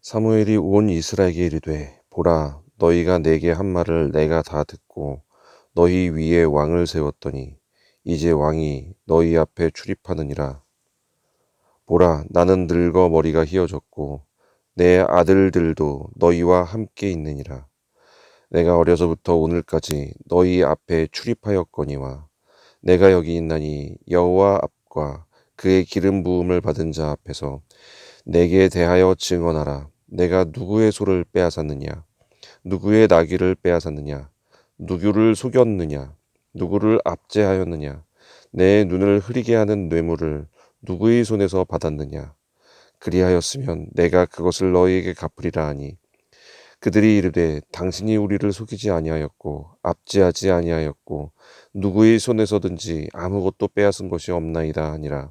사무엘이 온 이스라엘에게 이르되 보라 너희가 내게 한 말을 내가 다 듣고 너희 위에 왕을 세웠더니 이제 왕이 너희 앞에 출입하느니라. 보라 나는 늙어 머리가 휘어졌고 내 아들들도 너희와 함께 있느니라. 내가 어려서부터 오늘까지 너희 앞에 출입하였거니와 내가 여기 있나니 여호와 앞과 그의 기름 부음을 받은 자 앞에서 내게 대하여 증언하라 내가 누구의 소를 빼앗았느냐? 누구의 나귀를 빼앗았느냐? 누구를 속였느냐? 누구를 압제하였느냐? 내 눈을 흐리게 하는 뇌물을 누구의 손에서 받았느냐? 그리하였으면 내가 그것을 너희에게 갚으리라 하니 그들이 이르되 당신이 우리를 속이지 아니하였고 압제하지 아니하였고 누구의 손에서든지 아무것도 빼앗은 것이 없나이다 하니라.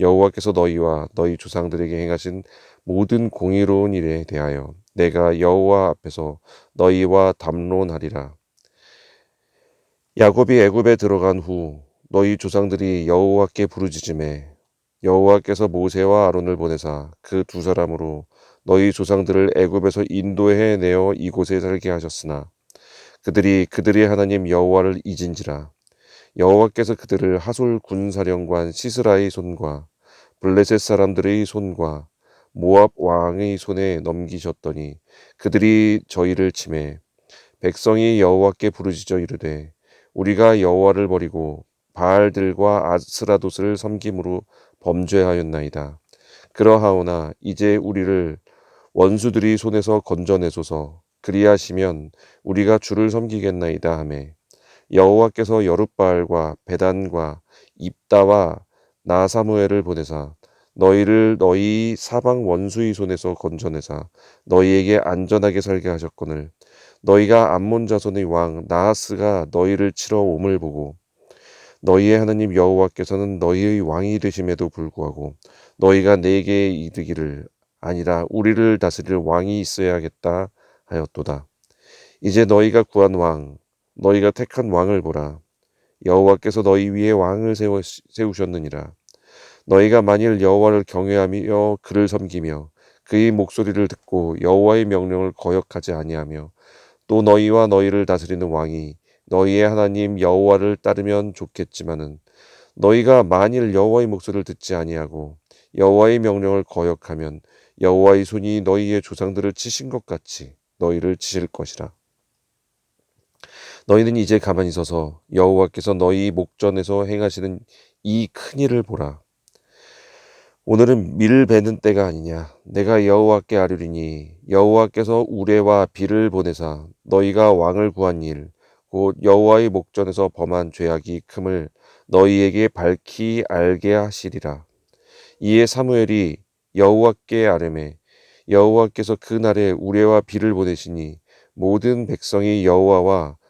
여호와께서 너희와 너희 조상들에게 행하신 모든 공의로운 일에 대하여 내가 여호와 앞에서 너희와 담론하리라. 야곱이 애굽에 들어간 후 너희 조상들이 여호와께 부르짖음에 여호와께서 모세와 아론을 보내사 그 두 사람으로 너희 조상들을 애굽에서 인도해 내어 이곳에 살게 하셨으나 그들이 그들의 하나님 여호와를 잊은지라 여호와께서 그들을 하솔 군사령관 시스라의 손과 블레셋 사람들의 손과 모압 왕의 손에 넘기셨더니 그들이 저희를 침해 백성이 여호와께 부르짖어 이르되 우리가 여호와를 버리고 바알들과 아스라돗을 섬김으로 범죄하였나이다. 그러하오나 이제 우리를 원수들이 손에서 건져내소서 그리하시면 우리가 주를 섬기겠나이다 하매 여호와께서 여룻바알과 베단과 입다와 나사무엘을 보내사. 너희를 너희 사방 원수의 손에서 건져내사. 너희에게 안전하게 살게 하셨거늘. 너희가 암몬 자손의 왕 나하스가 너희를 치러 옴을 보고 너희의 하나님 여호와께서는 너희의 왕이 되심에도 불구하고 너희가 내게 이르기를 아니라 우리를 다스릴 왕이 있어야겠다 하였도다. 이제 너희가 구한 왕 너희가 택한 왕을 보라 여호와께서 너희 위에 왕을 세우, 세우셨느니라. 너희가 만일 여호와를 경외하며 그를 섬기며 그의 목소리를 듣고 여호와의 명령을 거역하지 아니하며 또 너희와 너희를 다스리는 왕이 너희의 하나님 여호와를 따르면 좋겠지만은 너희가 만일 여호와의 목소리를 듣지 아니하고 여호와의 명령을 거역하면 여호와의 손이 너희의 조상들을 치신 것 같이 너희를 치실 것이라. 너희는 이제 가만히 서서 여호와께서 너희 목전에서 행하시는 이 큰 일을 보라. 오늘은 밀 베는 때가 아니냐. 내가 여호와께 아뢰리니 여호와께서 우레와 비를 보내사 너희가 왕을 구한 일, 곧 여호와의 목전에서 범한 죄악이 큼을 너희에게 밝히 알게 하시리라. 이에 사무엘이 여호와께 아뢰매 여호와께서 그 날에 우레와 비를 보내시니 모든 백성이 여호와와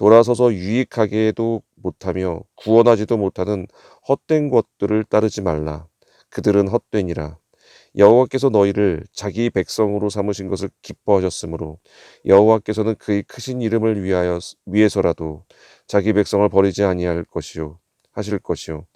돌아서서 유익하게도 못하며 구원하지도 못하는 헛된 것들을 따르지 말라. 그들은 헛되니라. 여호와께서 너희를 자기 백성으로 삼으신 것을 기뻐하셨으므로 여호와께서는 그의 크신 이름을 위하여 위해서라도 자기 백성을 버리지 아니할 것이요 하실 것이요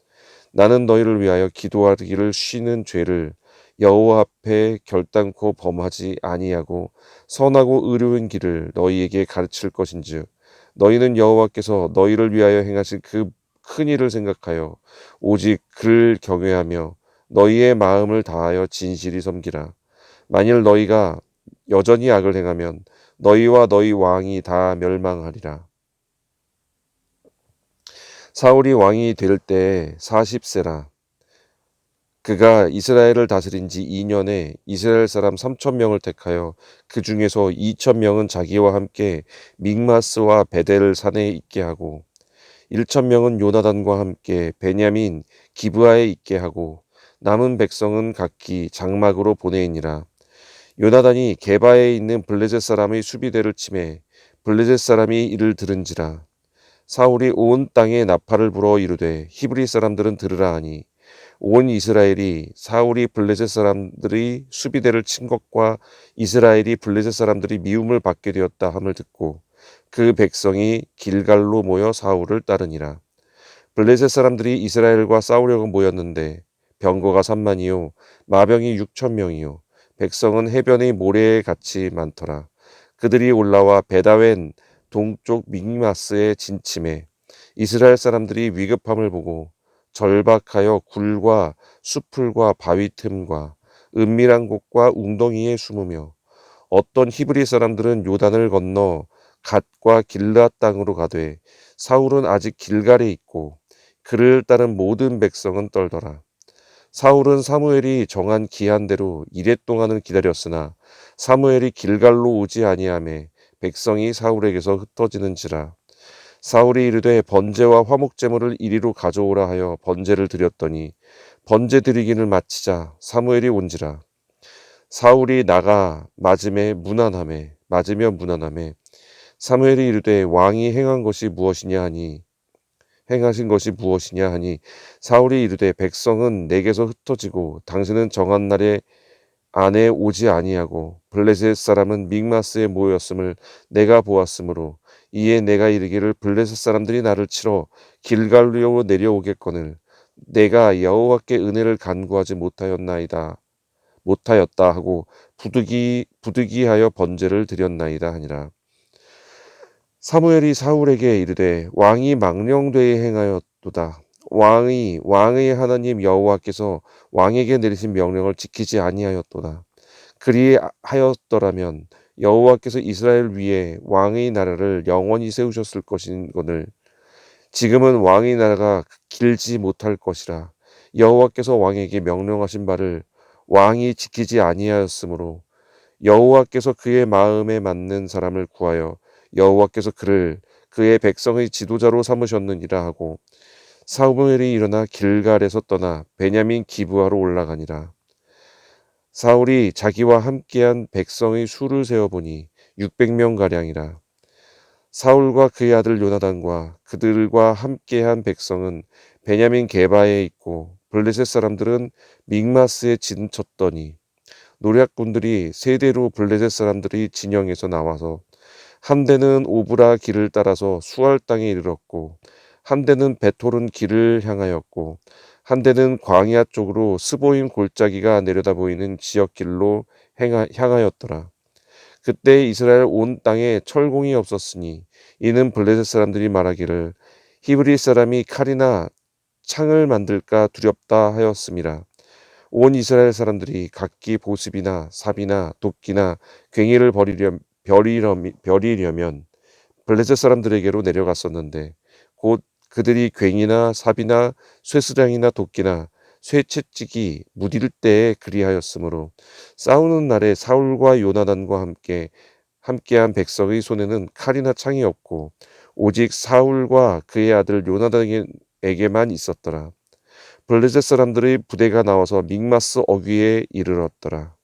나는 너희를 위하여 기도하기를 쉬는 죄를 여호와 앞에 결단코 범하지 아니하고 선하고 의로운 길을 너희에게 가르칠 것인즉 너희는 여호와께서 너희를 위하여 행하신 그 큰 일을 생각하여 오직 그를 경외하며 너희의 마음을 다하여 진실이 섬기라. 만일 너희가 여전히 악을 행하면 너희와 너희 왕이 다 멸망하리라. 사울이 왕이 될 때 40세라. 그가 이스라엘을 다스린 지 2년에 이스라엘 사람 3천 명을 택하여 그 중에서 2천 명은 자기와 함께 믹마스와 베델 산에 있게 하고 1천 명은 요나단과 함께 베냐민 기브아에 있게 하고 남은 백성은 각기 장막으로 보내니라. 요나단이 게바에 있는 블레셋 사람의 수비대를 침해 블레셋 사람이 이를 들은지라 사울이 온 땅에 나팔을 불어 이르되 히브리 사람들은 들으라 하니 온 이스라엘이 사울이 블레셋 사람들이 수비대를 친 것과 이스라엘이 블레셋 사람들이 미움을 받게 되었다 함을 듣고 그 백성이 길갈로 모여 사울을 따르니라. 블레셋 사람들이 이스라엘과 싸우려고 모였는데 병거가 3만이요 마병이 6천 명이요 백성은 해변의 모래에 같이 많더라. 그들이 올라와 베다웬 동쪽 믹마스에 진침해 이스라엘 사람들이 위급함을 보고 절박하여 굴과 수풀과 바위 틈과 은밀한 곳과 웅덩이에 숨으며 어떤 히브리 사람들은 요단을 건너 갓과 길르앗 땅으로 가되 사울은 아직 길갈에 있고 그를 따른 모든 백성은 떨더라. 사울은 사무엘이 정한 기한대로 이랫 동안을 기다렸으나 사무엘이 길갈로 오지 아니하매 백성이 사울에게서 흩어지는지라 사울이 이르되 번제와 화목 제물을 이리로 가져오라 하여 번제를 드렸더니 번제 드리기를 마치자 사무엘이 온지라. 사울이 나가 맞음에 무난함에 맞으며 무난함에 사무엘이 이르되 왕이 행한 것이 무엇이냐 하니? 행하신 것이 무엇이냐 하니? 사울이 이르되 백성은 내게서 흩어지고 당신은 정한 날에 안에 오지 아니하고 블레셋 사람은 믹마스에 모였음을 내가 보았으므로 이에 내가 이르기를 블레셋 사람들이 나를 치러 길갈로 내려오겠거늘. 내가 여호와께 은혜를 간구하지 못하였나이다. 못하였다 하고 부득이 부득이하여 번제를 드렸나이다 하니라. 사무엘이 사울에게 이르되 왕이 망령되이 행하였도다. 왕이 왕의 하나님 여호와께서 왕에게 내리신 명령을 지키지 아니하였도다. 그리하였더라면 여호와께서 이스라엘 위에 왕의 나라를 영원히 세우셨을 것인거늘 지금은 왕의 나라가 길지 못할 것이라 여호와께서 왕에게 명령하신 바를 왕이 지키지 아니하였으므로 여호와께서 그의 마음에 맞는 사람을 구하여 여호와께서 그를 그의 백성의 지도자로 삼으셨느니라 하고 사무엘이 일어나 길갈에서 떠나 베냐민 기부하로 올라가니라. 사울이 자기와 함께한 백성의 수를 세어보니 600명 가량이라. 사울과 그의 아들 요나단과 그들과 함께한 백성은 베냐민 게바에 있고 블레셋 사람들은 믹마스에 진쳤더니 노략군들이 세대로 블레셋 사람들이 진영에서 나와서 한 대는 오브라 길을 따라서 수알 땅에 이르렀고 한 대는 베토른 길을 향하였고 한 대는 광야 쪽으로 스보임 골짜기가 내려다 보이는 지역길로 향하였더라. 그때 이스라엘 온 땅에 철공이 없었으니 이는 블레셋 사람들이 말하기를 히브리 사람이 칼이나 창을 만들까 두렵다 하였습니다. 온 이스라엘 사람들이 각기 보습이나 삽이나 도끼나 괭이를 버리려, 버리려면 블레셋 사람들에게로 내려갔었는데 곧 그들이 괭이나 삽이나 쇠스랑이나 도끼나 쇠채찍이 무딜 때에 그리하였으므로 싸우는 날에 사울과 요나단과 함께 함께한 백성의 손에는 칼이나 창이 없고 오직 사울과 그의 아들 요나단에게만 있었더라. 블레셋 사람들의 부대가 나와서 믹마스 어귀에 이르렀더라.